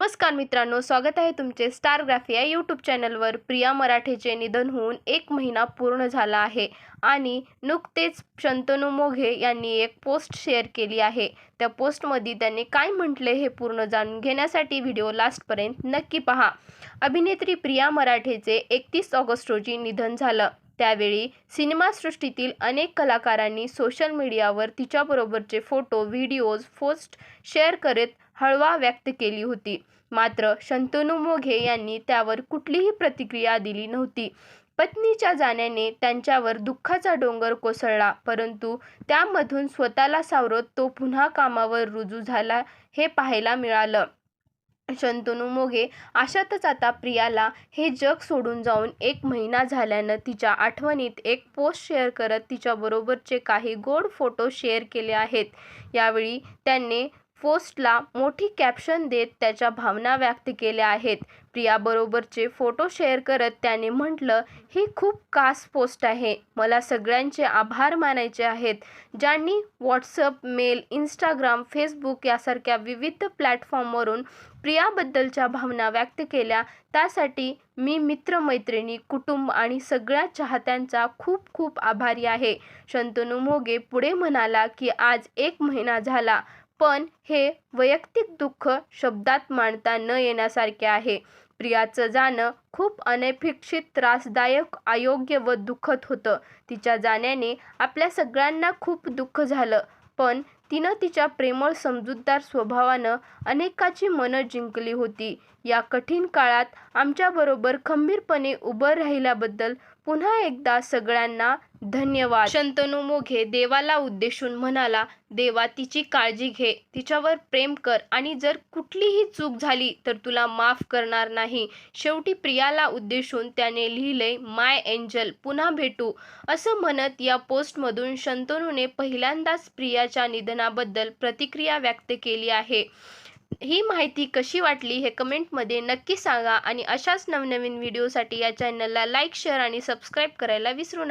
नमस्कार मित्रांनो स्वागत आहे तुमचे स्टारग्राफी या यूट्यूब चॅनलवर प्रिया मराठेचे निधन होऊन एक महिना पूर्ण झाला आहे आणि नुकतेच शंतनू मोघे यांनी एक पोस्ट शेअर केली आहे. त्या पोस्टमध्ये त्यांनी काय म्हटले हे पूर्ण जाणून घेण्यासाठी व्हिडिओ लास्टपर्यंत नक्की पहा. अभिनेत्री प्रिया मराठेचे एकतीस ऑगस्ट रोजी निधन झालं. त्यावेळी सिनेमासृष्टीतील अनेक कलाकारांनी सोशल मीडियावर तिच्याबरोबरचे फोटो व्हिडिओज पोस्ट शेअर करत हळवा व्यक्त केली होती. मात्र शंतनू मोघे यांनी त्यावर कुठलीही प्रतिक्रिया दिली नव्हती. पत्नीच्या जाण्याने त्यांच्यावर दुःखाचा डोंगर कोसळला परंतु त्यामधून स्वतःला सावरत तो पुन्हा कामावर रुजू झाला हे पाहायला मिळालं. शंतनू मोघे अशातच आता प्रियाला हे जग सोडून जाऊन एक महिना झाल्यानं तिच्या आठवणीत एक पोस्ट शेअर करत तिच्याबरोबरचे काही गोड फोटो शेअर केले आहेत. यावेळी त्यांनी पोस्टला मोठी कॅप्शन देत त्याच्या भावना व्यक्त केल्या आहेत. प्रियाबरोबरचे फोटो शेअर करत त्याने म्हटलं ही खूप खास पोस्ट आहे. मला सगळ्यांचे आभार मानायचे आहेत. ज्यांनी व्हॉट्सअप मेल इंस्टाग्राम फेसबुक यासारख्या विविध प्लॅटफॉर्मवरून प्रियाबद्दलच्या भावना व्यक्त केल्या. त्यासाठी मी मित्रमैत्रिणी कुटुंब आणि सगळ्या चाहत्यांचा खूप खूप आभारी आहे. शंतनू मोगे पुढे म्हणाला की आज एक महिना झाला. पण हे वैयक्तिक दुःख शब्दात मांडता न येण्यासारखे आहे. प्रियाचं जाणं खूप अनपेक्षित त्रासदायक अयोग्य व दुःखद होतं. तिच्या जाण्याने आपल्या सगळ्यांना खूप दुःख झालं. पण तिनं तिच्या प्रेमळ समजूतदार स्वभावानं अनेकाची मनं जिंकली होती. या कठीण काळात आमच्याबरोबर खंबीरपणे उभं राहिल्याबद्दल पुन्हा एकदा सगळ्यांना धन्यवाद. शंतनू मोघे देवाला उद्देशून म्हणाला देवा तिची काळजी घे. तिच्यावर प्रेम कर आणि जर कुठलीही चूक झाली तर तुला माफ करणार नाही. शेवटी प्रियाला उद्देशून त्याने लिहिलंय माय एंजल पुन्हा भेटू. असं म्हणत या पोस्टमधून शंतनूने पहिल्यांदाच प्रियाच्या निधनाबद्दल प्रतिक्रिया व्यक्त केली आहे. ही माहिती कशी वाटली हे कमेंटमध्ये नक्की सांगा आणि अशाच नवनवीन व्हिडिओसाठी या चॅनलला लाईक शेअर आणि सबस्क्राईब करायला विसरू नका.